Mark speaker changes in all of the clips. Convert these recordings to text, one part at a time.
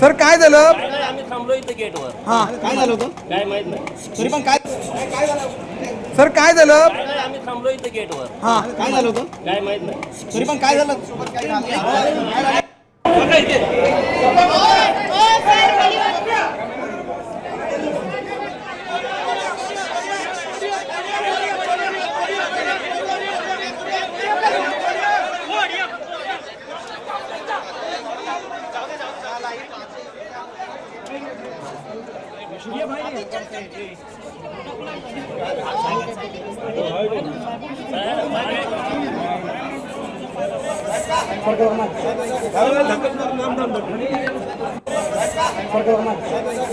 Speaker 1: झालं?
Speaker 2: आम्ही थांबलो इथं गेटवर.
Speaker 1: हा.
Speaker 3: काय झालं होतं?
Speaker 2: काय माहीत नाही.
Speaker 3: तरी पण काय
Speaker 1: सर काय झालं?
Speaker 2: आम्ही थांबलो इथं गेटवर.
Speaker 1: हा.
Speaker 3: काय झालं होतं?
Speaker 2: काय माहीत नाही.
Speaker 3: तरी पण काय झालं?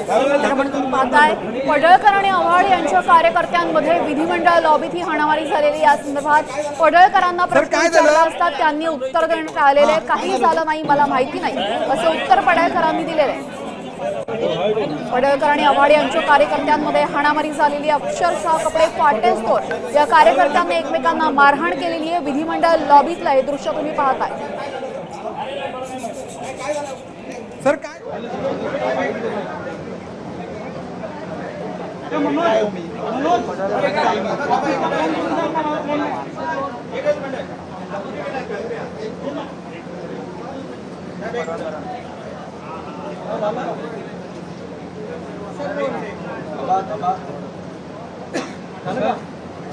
Speaker 4: पाहताय पडळकर आणि आव्हाड यांच्या कार्यकर्त्यांमध्ये विधिमंडळ लॉबीत ही हाणामारी झालेली या संदर्भात पडळकरांना प्रश्न? विचारला असता त्यांनी उत्तर देण्यात आलेले. काही झालं नाही मला माहिती नाही असं उत्तर पडळकरांनी दिलेलं आहे पडळकर आणि आव्हाड यांच्या कार्यकर्त्यांमध्ये हाणामारी झालेली अक्षरशः कपडे फाटेस्तोर या कार्यकर्त्यांनी एकमेकांना मारहाण केलेली आहे. विधिमंडळ लॉबीतलं हे दृश्य तुम्ही पाहताय.
Speaker 1: सर काय?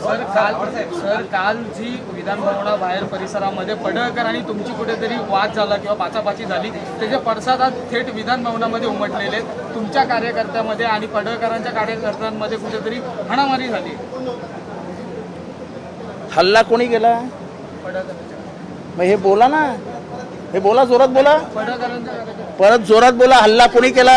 Speaker 5: सर काल सर काल जी विधान भवनाबाहेर परिसरामध्ये पडळकर आणि तुमची कुठेतरी वाद झाला किंवा पाचापाची झाली. त्याचे पडसाद आज थेट विधान भवनामध्ये उमटलेले. तुमच्या कार्यकर्त्यामध्ये आणि पडळकरांच्या कार्यकर्त्यांमध्ये कुठेतरी हाणामारी झाली.
Speaker 6: हल्ला कोणी केला? मग हे बोला ना. हे बोला जोरात बोला. परत जोरात बोला हल्ला कोणी केला?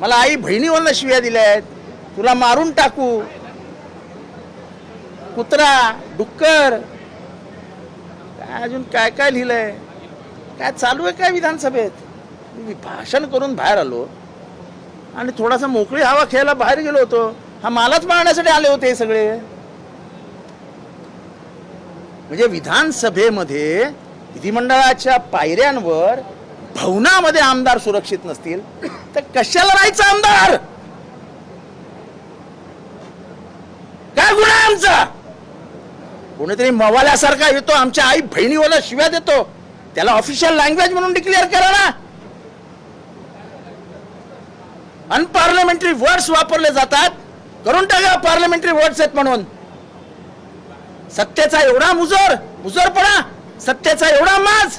Speaker 6: मला आई बहिणीवरनं शिव्या दिल्या आहेत. तुला मारून टाकू. कुत्रा डुक्कर. काय अजून काय काय लिहिलंय? काय चालू आहे काय विधानसभेत? मी भाषण करून बाहेर आलो. आणि थोडासा मोकळी हवा खेळायला बाहेर गेलो होतो. हा मालाच मारण्यासाठी आले होते हे सगळे. म्हणजे विधानसभेमध्ये विधिमंडळाच्या पायऱ्यांवर भवनामध्ये आमदार सुरक्षित नसतील. तर कशाला राहायचं आमदार? काय गुन्हा आमचा? कोणीतरी मवाल्यासारखा येतो आमच्या आई बहिणीवाला शिव्या देतो. त्याला ऑफिशियल लँग्वेज म्हणून डिक्लेअर करा ना. अनपार्लमेंटरी वर्ड्स वापरले जातात. करून टाका पार्लमेंटरी वर्ड्स आहेत म्हणून. सत्तेचा एवढा मुजोर मुजोरपणा सत्तेचा एवढा माज.